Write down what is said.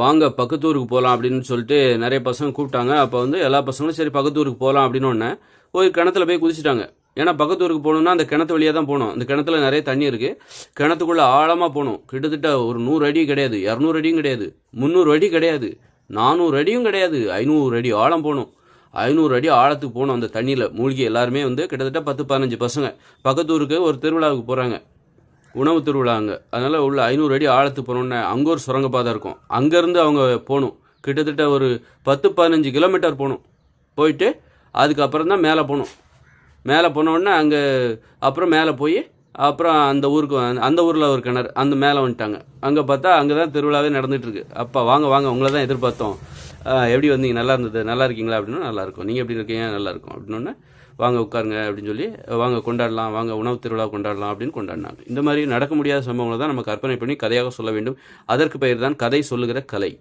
வாங்க பக்கத்து ஊருக்கு போகலாம் அப்படின்னு சொல்லிட்டு நிறைய பசங்க கூப்பிட்டாங்க. அப்போ வந்து எல்லா பசங்களும் சரி பக்கத்து ஊருக்கு போகலாம் அப்படின்னு ஒன்று ஒரு கிணத்துல போய் குதிச்சிட்டாங்க. ஏன்னா பக்கத்து ஊருக்கு போகணுன்னா அந்த கிணத்து வழியாக தான் போகணும். அந்த கிணத்துல நிறைய தண்ணி இருக்குது கிணத்துக்குள்ளே ஆழமாக போகணும். கிட்டத்தட்ட ஒரு நூறு அடி கிடையாது இரநூறு அடியும் கிடையாது முந்நூறு அடி கிடையாது நானூறு அடியும் கிடையாது ஐநூறு அடி ஆழம் போகணும். ஐநூறு அடி ஆழத்துக்கு போகணும் அந்த தண்ணியில். மூழ்கி எல்லாருமே வந்து கிட்டத்தட்ட பத்து பதினஞ்சு பசங்க. பக்கத்து ஊருக்கு ஒரு திருவிழாவுக்கு போகிறாங்க உணவு திருவிழா அங்கே அதனால் உள்ள ஐநூறு அடி ஆழத்துக்கு போனோன்னே அங்கே ஒரு சுரங்கப்பாதை இருக்கும். அங்கேருந்து அவங்க போகணும். கிட்டத்தட்ட ஒரு பத்து பதினஞ்சு கிலோமீட்டர் போகணும். போயிட்டு அதுக்கப்புறம் தான் மேலே போகணும். மேலே போனோடனே அங்கே அப்புறம் மேலே போய் அப்புறம் அந்த ஊருக்கு அந்த ஊரில் ஒரு கிணறு அந்த மேலே வந்துட்டாங்க. அங்கே பார்த்தா அங்கே தான் திருவிழாவே நடந்துகிட்ருக்கு அப்பா வாங்க வாங்க உங்களை தான் எதிர்பார்த்தோம். எப்படி வந்தீங்க? நல்லா இருந்தது. நல்லா இருக்கீங்களா? அப்படின்னா நல்லாயிருக்கும் நீங்கள் எப்படி இருக்கீங்க? நல்லா இருக்கும். அப்படின்னோடனே வாங்க உட்காருங்க அப்படின்னு சொல்லி வாங்க கொண்டாடலாம். வாங்க உணவு திருவிழா கொண்டாடலாம் அப்படின்னு கொண்டாடினாங்க. இந்த மாதிரி நடக்க முடியாத சம்பவங்களை தான் நம்ம கற்பனை பண்ணி கதையாக சொல்ல வேண்டும். அதற்கு பெயர் தான் கதை சொல்லுகிற கலை.